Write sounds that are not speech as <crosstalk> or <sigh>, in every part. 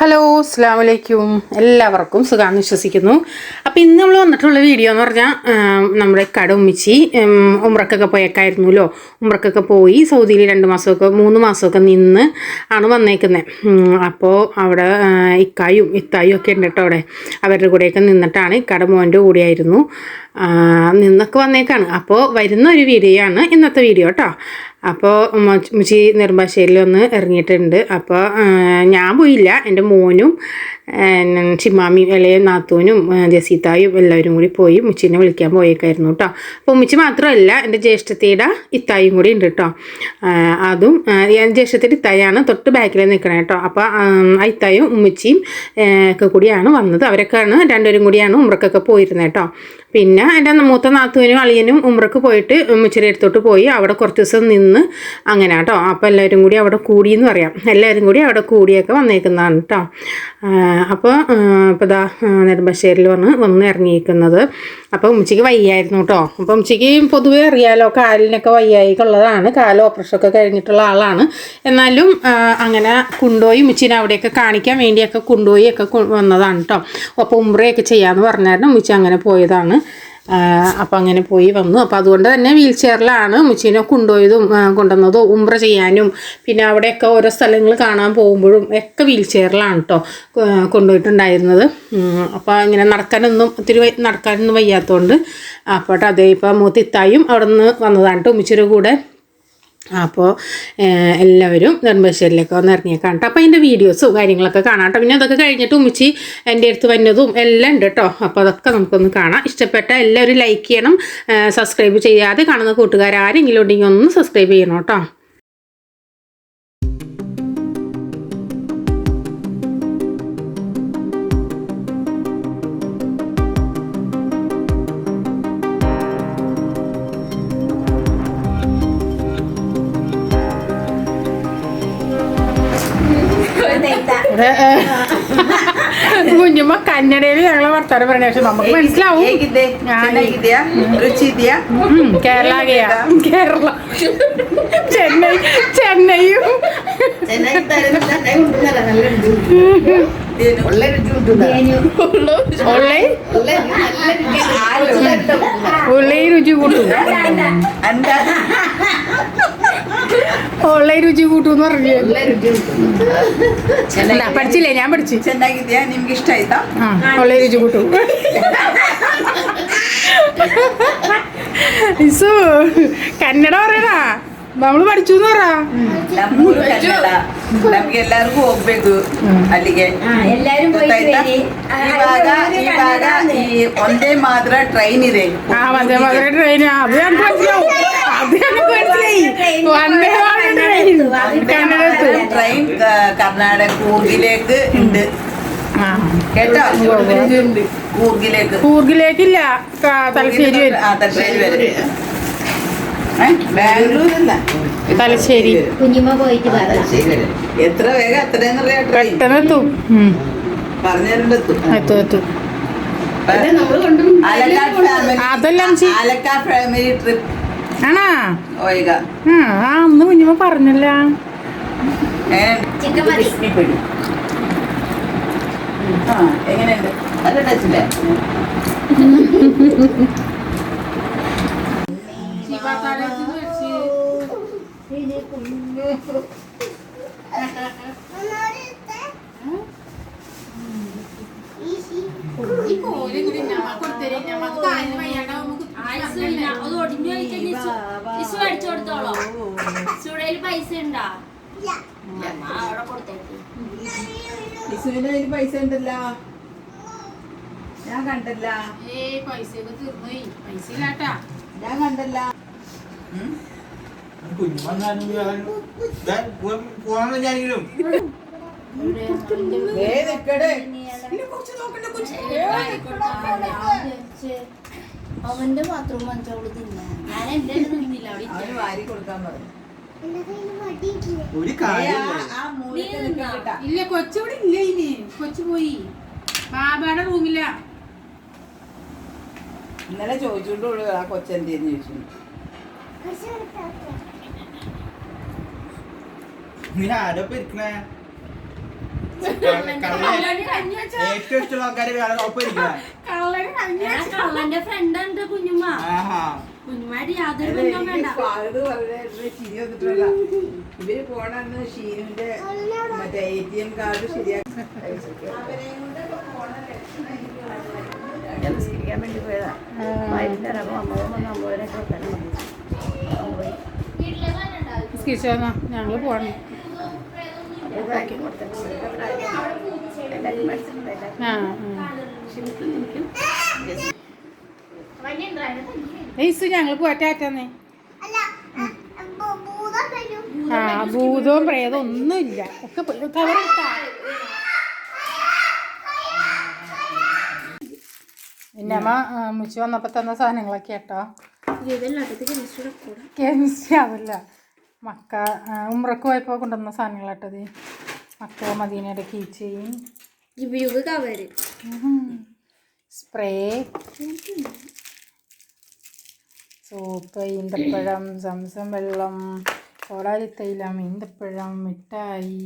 Hello അസ്സാം വലൈക്കും എല്ലാവർക്കും സുഖാന്ന് വിശ്വസിക്കുന്നു. അപ്പോൾ ഇന്ന് നമ്മൾ വന്നിട്ടുള്ള വീഡിയോ എന്ന് പറഞ്ഞാൽ നമ്മുടെ കട ഉമ്മിച്ചി ഉമ്രക്കൊക്കെ പോയേക്കായിരുന്നല്ലോ. ഉമ്രക്കൊക്കെ പോയി സൗദിയിൽ രണ്ട് മാസമൊക്കെ മൂന്ന് മാസമൊക്കെ നിന്ന് ആണ് വന്നേക്കുന്നത് അപ്പോൾ അവിടെ ഇക്കായും ഇത്തായും ഒക്കെ ഉണ്ട് കേട്ടോ അവിടെ. അവരുടെ കൂടെയൊക്കെ നിന്നിട്ടാണ് ഇക്കട മോന്റെ കൂടെയായിരുന്നു. നിന്നൊക്കെ വന്നേക്കാണ്. അപ്പോൾ വരുന്ന ഒരു വീഡിയോ ആണ് ഇന്നത്തെ വീഡിയോ കേട്ടോ അപ്പോൾ മുച്ചി നെടുമ്പാശ്ശേരിയിൽ ഒന്ന് ഇറങ്ങിയിട്ടുണ്ട് അപ്പോൾ ഞാൻ പോയില്ല. എന്റെ മോനും ആ, ചിമ്മാമിയും ഇളയ നാത്തൂനും ജസീതായും എല്ലാവരും കൂടി പോയി മുച്ചിനെ വിളിക്കാൻ പോയേക്കായിരുന്നു കേട്ടോ അപ്പോൾ മുച്ചി മാത്രമല്ല എന്റെ ജ്യേഷ്ഠത്തിയുടെ ഇത്തായും കൂടി ഉണ്ട് കേട്ടോ അതും ജ്യേഷ്ഠത്തിയുടെ ഇത്തായാണ് തൊട്ട് ബാക്കിൽ നിൽക്കണേ കേട്ടോ അപ്പോൾ ആ ഇത്തായും ഉമ്മച്ചിയും ഒക്കെ കൂടിയാണ് വന്നത്. അവരൊക്കെയാണ് രണ്ടുപേരും കൂടിയാണ് ഉമ്രക്കൊക്കെ പോയിരുന്നത് കേട്ടോ പിന്നെ എന്റെ മൂത്ത നാത്തൂനും അളിയനും ഉമ്രക്ക് പോയിട്ട് ഉമ്മച്ചിയുടെ അടുത്തോട്ട് പോയി. അവിടെ കുറച്ച് ദിവസം നിന്ന് അങ്ങനെ കേട്ടോ അപ്പോൾ എല്ലാവരും കൂടി അവിടെ കൂടിയെന്ന് പറയാം. എല്ലാവരും കൂടി അവിടെ കൂടിയൊക്കെ വന്നേക്കുന്നതാണ് കേട്ടോ അപ്പോൾ ഇപ്പോൾ ഇതാ നെടുമ്പശ്ശേരിയിൽ വന്ന് വന്ന് ഇറങ്ങിയിരിക്കുന്നത്. അപ്പോൾ ഉമ്മച്ചിക്ക് വയ്യായിരുന്നു കേട്ടോ. അപ്പോൾ ഉമ്മച്ചിക്ക് പൊതുവേ അറിയാലോ കാലിനൊക്കെ വയ്യായിക്കുള്ളതാണ് കാൽ ഓപ്പറേഷനൊക്കെ കഴിഞ്ഞിട്ടുള്ള ആളാണ്. എന്നാലും അങ്ങനെ കൊണ്ടുപോയി ഉമ്മച്ചിനെ അവിടെയൊക്കെ കാണിക്കാൻ വേണ്ടിയൊക്കെ കൊണ്ടുപോയി ഒക്കെ വന്നതാണ് കേട്ടോ. അപ്പോൾ ഉമ്രയൊക്കെ ചെയ്യാമെന്ന് പറഞ്ഞായിരുന്നു. ഉമ്മച്ചി അങ്ങനെ പോയതാണ്. അപ്പം അങ്ങനെ പോയി വന്നു. അപ്പോൾ അതുകൊണ്ട് തന്നെ വീൽ ചെയറിലാണ് മുച്ചീനെ കൊണ്ടുപോയതും കൊണ്ടുവന്നതും ഉംറ ചെയ്യാനും പിന്നെ അവിടെയൊക്കെ ഓരോ സ്ഥലങ്ങൾ കാണാൻ പോകുമ്പോഴും ഒക്കെ വീൽ ചെയറിലാണ് കേട്ടോ കൊണ്ടുപോയിട്ടുണ്ടായിരുന്നത്. അപ്പോൾ ഇങ്ങനെ നടക്കാനൊന്നും ഒത്തിരി നടക്കാനൊന്നും വയ്യാത്തതുകൊണ്ട് അപ്പോൾ അതേ ഇപ്പോൾ മൂത്തിത്തായും അവിടെ നിന്ന് വന്നതാണ് കേട്ടോ ഉമ്മച്ചിയുടെ കൂടെ. അപ്പോൾ എല്ലാവരും നെടുമ്പശ്ശേരിയിലേക്ക് വന്ന് ഇറങ്ങിയേക്കാം കേട്ടോ അപ്പോൾ അതിന്റെ വീഡിയോസും കാര്യങ്ങളൊക്കെ കാണാം കേട്ടോ പിന്നെ അതൊക്കെ കഴിഞ്ഞിട്ട് ഉമ്മിച്ചി എന്റെ അടുത്ത് വന്നതും എല്ലാം ഉണ്ട് കേട്ടോ അപ്പോൾ അതൊക്കെ നമുക്കൊന്ന് കാണാം. ഇഷ്ടപ്പെട്ട എല്ലാവരും ലൈക്ക് ചെയ്യണം സബ്സ്ക്രൈബ് ചെയ്യാതെ കാണുന്ന കൂട്ടുകാർ ആരെങ്കിലും ഉണ്ടെങ്കിൽ ഒന്ന് സബ്സ്ക്രൈബ് ചെയ്യണം കേട്ടോ കന്നഡയിൽ ഞങ്ങളെ വർത്താനം പറയണ പക്ഷെ നമുക്ക് മനസ്സിലാവും. കേരള കേരള. ചെന്നൈ ചെന്നൈയും. ಏನು ಒಳ್ಳೆ ರುಚಿ ಉಂಟು ഉള്ളി ഉള്ളി രുചി കൂട്ടും ಅಂದ ഉള്ളി രുചി കൂട്ടും എന്ന് പറഞ്ഞു അല്ല പഠിച്ചില്ലേ ഞാൻ പഠിച്ചു ಚೆನ್ನಾಗಿದ್ಯಾ ನಿಮ್ಗೆ ಇಷ್ಟ ಆಯ್ತಾ ആ ഉള്ളി രുചി കൂട്ടും ഇസു കന്നഡ പറയടാ നമ്മള് പഠിച്ചു എന്ന് പറ ನಮ್ಮೂರು ಕನ್ನಡ ನಮ್ಗೆಲ್ಲರಿಗೂ ಹೋಗ್ಬೇಕು ಅಲ್ಲಿಗೆ എല്ലാരും ಗೊತ್ತಾಯ್ತಾ ಇವಾಗ ಇವಾಗ ಈ ಒಂದೇ ಮಾತ್ರ ಟ್ರೈನ್ ಇದೆ ആ വന്ദേ മാതര ട്രെയിൻ അത് ഞങ്ങൾക്ക് മനസ്സിലാവും അത് ഞങ്ങൾക്ക് മനസ്സിലായി വന്ദേ മാതര ട്രെയിൻ കന്നഡത്ത് ട്രെയിൻ കർണാടക കൂർഗിലേക്ക് ഉണ്ട് ആ കേട്ടോ കൂർഗിലേക്ക് കൂർഗിലേക്കില്ല ക- തലശ്ശേരി വരും ആ തലശ്ശേരി വരെ ബാംഗ്ലൂരല്ല തലശ്ശേരി. കുഞ്ഞുമ്മ പോയിട്ട് എത്ര വേഗം അത്രയും പെട്ടെന്ന് എത്തും എത്തും. അതെല്ലാം ഫാമിലി ട്രിപ്പ് ആണാ? അന്ന് കുഞ്ഞുമ്മ പറഞ്ഞല്ല. ആ എങ്ങനെയുണ്ട്? നല്ല ടച്ചില്ലേ <laughs> അത് ഒടിഞ്ഞു അടിച്ചു കൊടുത്തോളോ. സുടയിൽ പൈസ ഉണ്ടാ? അവിടെ കൊടുത്തേക്ക്. വിസുവിന്റെ കയ്യിൽ പൈസ ഉണ്ടല്ലോ. ഞാൻ കണ്ടല്ല. ഏയ് പൈസയൊക്കെ തീർന്നുപോയി പൈസ ഇല്ലാട്ടാ. ഞാൻ കണ്ടല്ല. അവന്റെ മാത്രം മഞ്ചോൾ തിന്ന. ഞാൻ എന്റെ നിന്നില്ല അവിടെ വാരി കൊടുക്കാൻ പറഞ്ഞു. ഇല്ല കൊച്ചിവിടെ ഇല്ല ഇനി. കൊച്ചു പോയി. ബാബയുടെ റൂമില്ല ഇന്നലെ ചോദിച്ചോണ്ട് ആ കൊച്ചെന്തേന്ന് ചോദിച്ചു. നീ ആരോ ഇരിക്കണേ ഏറ്റവും ഇഷ്ടമുള്ള ആൾക്കാർ ഒപ്പം ഇരിക്കണം ആ കള്ളന്റെ ഫ്രണ്ട് കുഞ്ഞുമ്മ ആഹാ കുഞ്ഞുമായിട്ട് യാതൊരു ബന്ധവും വേണ്ട ഫാദർ വളരെ ചിരി വന്നിട്ടുള്ള ഇവർ പോണെന്ന് ഷീനുവിന്റെ മറ്റേ എ ടി എം കാർഡ് ശരിയാക്കി നമസ്കരിക്കാൻ വേണ്ടി പോയതാ വൈകുന്നേരം ഞങ്ങൾ പോകണം ഇതാക്കി കൊടുത്തിട്ട് എല്ലാവരും മനസ്സിലുണ്ട് എല്ലാവരും ആ ആ. ക്ഷമിക്കും ഏയ്സു ഞങ്ങൾ പോറ്റാറ്റന്നേ ആ ഭൂതവും പ്രേതവും ഒന്നുമില്ല. ഒക്കെ പിന്നെ അമ്മ മുച്ചു വന്നപ്പോൾ തന്ന സാധനങ്ങളൊക്കെ കേട്ടോ കെമിസ്ട്രി അതല്ല മക്ക ഉമ്രക്ക് പോയപ്പോൾ കൊണ്ടുവന്ന സാധനങ്ങളാട്ടത് മക്ക മദീനയുടെ കീ ചെയിൻ യുഗ് കവര് സ്പ്രേ. സോപ്പ് ഈന്തപ്പഴം സംസം വെള്ളം കോടാലിത്തൈലം ഈന്തപ്പഴം മിഠായി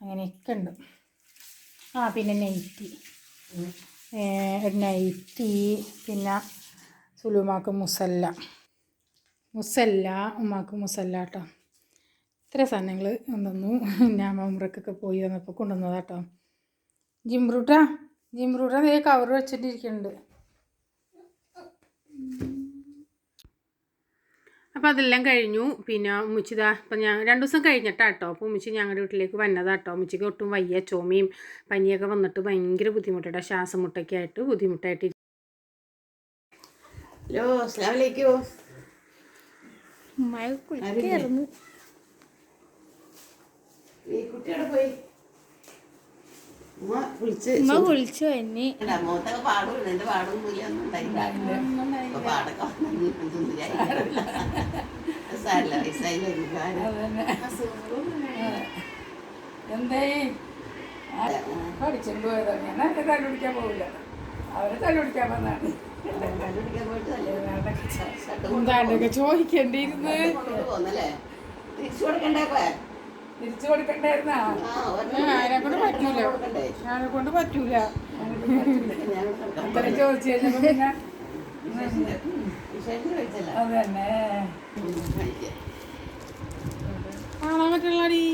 അങ്ങനെയൊക്കെ ഉണ്ട്. ആ പിന്നെ നൈറ്റി. നെയ്റ്റി നൈറ്റി പിന്നെ സുലുമാക്ക് മുസല്ല. മുസല്ല ഉമ്മാക്ക് മുസല്ല കേട്ടോ ഇത്ര സാധനങ്ങൾ കൊണ്ടുവന്നു. ഞാൻ മമ്രക്കൊക്കെ പോയി വന്നപ്പോൾ കൊണ്ടുവന്നതാ കേട്ടോ ജിംബ്രൂട്ടാ ജിംബ്രൂട്ട അതേ കവർ വെച്ചിട്ടിരിക്കുന്നുണ്ട്. അപ്പോൾ അതെല്ലാം കഴിഞ്ഞു. പിന്നെ ഉമ്മച്ചിതാ ഇപ്പം ഞാൻ രണ്ട് ദിവസം കഴിഞ്ഞിട്ടാ കേട്ടോ അപ്പോൾ ഉമ്മച്ചി ഞങ്ങളുടെ വീട്ടിലേക്ക് വന്നതാ കേട്ടോ ഉമ്മച്ചിക്ക് ഒട്ടും വയ്യ ചുമയും പനിയൊക്കെ വന്നിട്ട് ഭയങ്കര ബുദ്ധിമുട്ടാണ് ശ്വാസം മുട്ടൊക്കെ ആയിട്ട് ബുദ്ധിമുട്ടായിട്ട് ഹലോ അസ്ലാം വലൈക്കും പോയി? ഉമ്മ വിളിച്ച് എന്നെ. പാടും എന്റെ പാടും എന്തേ? പഠിച്ചിട്ട് പോയതാ. ഞാൻ കണ്ടുപിടിക്കാൻ പോവില്ല. അവരെ തല്ലുപിടിക്കാൻ വന്നാണ് എന്താണ്ടൊക്കെ ചോദിക്കേണ്ടിയിരുന്നു തിരിച്ചു കൊടുക്കണ്ടേ തിരിച്ചു കൊടുക്കണ്ടായിരുന്നാ അതിനെ കൊണ്ട് പറ്റൂല ഞാനെ കൊണ്ട് പറ്റൂല അത്ര ചോദിച്ചു കഴിഞ്ഞപ്പോ പിന്നെ അത് തന്നെ കാണാൻ പറ്റുള്ളടി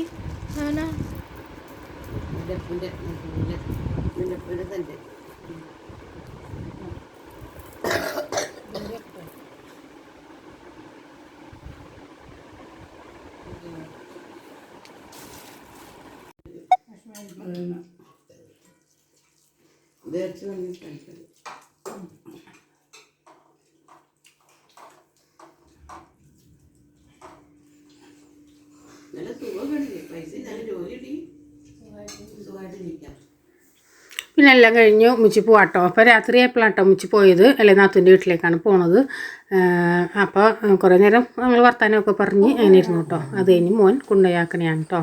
നല്ല സുഖമൊക്കെ പൈസ നല്ല ജോലി കിട്ടി. സുഖമായിട്ടിരിക്കാം. പിന്നെ എല്ലാം കഴിഞ്ഞു. മുച്ചി പോവാട്ടോ. അപ്പോൾ രാത്രി എപ്പോഴാട്ടോ മുച്ചി പോയത്. അല്ലെ നാത്തൂന്റെ വീട്ടിലേക്കാണ് പോണത്. അപ്പോൾ കുറേ നേരം ഞങ്ങൾ വർത്താനമൊക്കെ പറഞ്ഞ് അങ്ങനെ ഇരുന്നു കേട്ടോ. അത് കഴിഞ്ഞ് മോൻ കൊണ്ടുപോയാക്കണയാണ് കേട്ടോ.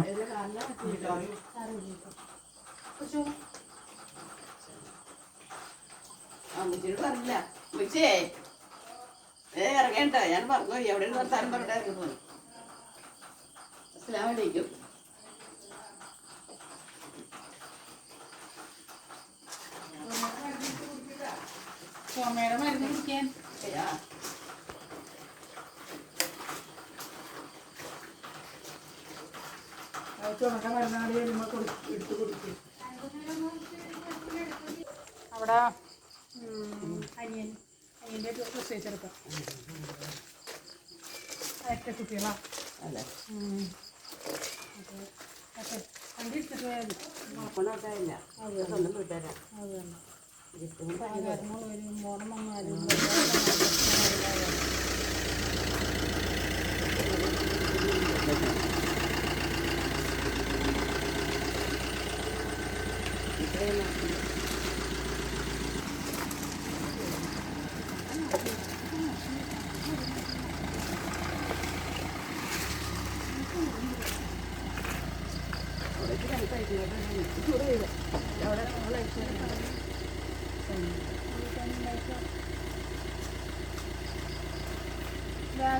പറഞ്ഞില്ല ഉച്ചേ ഏ ഇറങ്ങേണ്ട. ഞാൻ പറഞ്ഞു എവിടെ നിർത്താനും പറഞ്ഞിട്ടായിരുന്നു അസ്സലാമു അലൈക്കും. ചുമയുടെ മരുന്ന് കുടിക്കാൻ. ചുണക്ക മരുന്നാടി വരുമ്പോ കൊടു- എടുത്ത് കൊടുക്കും. അവിടെ അനിയൻ അനിയന്റെ പ്രസവിച്ചെടുക്കാം എട്ട് കുട്ടികളാ. വീട്ടുകാരാ അത്. തന്നെ ഇരിക്കുമ്പോൾ മരുമകൾ വരും മോണം വന്നാലും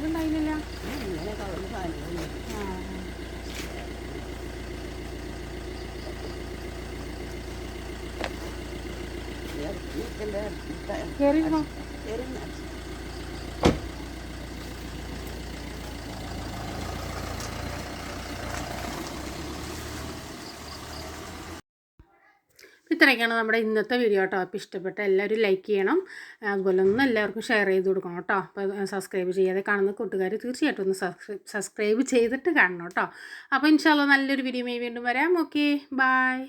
അതുണ്ടായില്ലല്ലോ. കയറിയിരുന്നോ കയറിയിരുന്നോ ഇത്രയൊക്കെയാണ് നമ്മുടെ ഇന്നത്തെ വീഡിയോ കേട്ടോ. അപ്പോൾ ഇഷ്ടപ്പെട്ട എല്ലാവരും ലൈക്ക് ചെയ്യണം. അതുപോലെ ഒന്ന് എല്ലാവർക്കും ഷെയർ ചെയ്ത് കൊടുക്കണം കേട്ടോ. അപ്പോൾ സബ്സ്ക്രൈബ് ചെയ്യാതെ കാണുന്ന കൂട്ടുകാർ തീർച്ചയായിട്ടും ഒന്ന് സബ്സ്ക്രൈബ് ചെയ്തിട്ട് കാണണം കേട്ടോ. അപ്പോൾ ഇൻഷാല്ല നല്ലൊരു വീഡിയോ വീണ്ടും വരാം. Okay bye